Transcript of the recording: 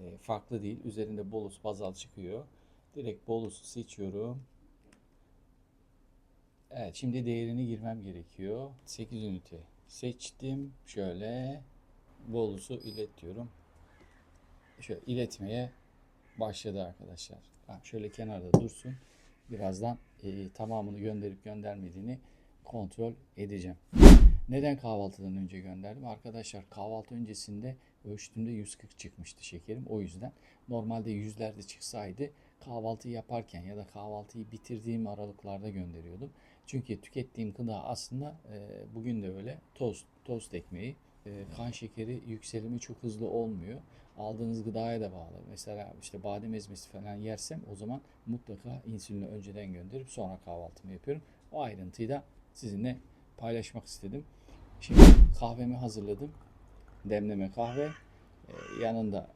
e, farklı değil. Üzerinde bolus bazal çıkıyor. Direkt bolusu seçiyorum. Evet şimdi değerini girmem gerekiyor. 8 ünite seçtim. Şöyle bolusu ilet diyorum. Şöyle iletmeye başladı arkadaşlar. Tamam, şöyle kenarda dursun. Birazdan e, tamamını gönderip göndermediğini kontrol edeceğim. Neden kahvaltıdan önce gönderdim? Arkadaşlar kahvaltı öncesinde ölçtüğümde 140 çıkmıştı şekerim. O yüzden normalde yüzlerde çıksaydı kahvaltı yaparken ya da kahvaltıyı bitirdiğim aralıklarda gönderiyordum. Çünkü tükettiğim gıda aslında e, bugün de öyle tost, tost ekmeği. E, kan şekeri yükselimi çok hızlı olmuyor. Aldığınız gıdaya da bağlı. Mesela işte badem ezmesi falan yersem o zaman mutlaka insülini önceden gönderip sonra kahvaltımı yapıyorum. O ayrıntıyı da sizinle paylaşmak istedim. Şimdi kahvemi hazırladım. Demleme kahve. E, yanında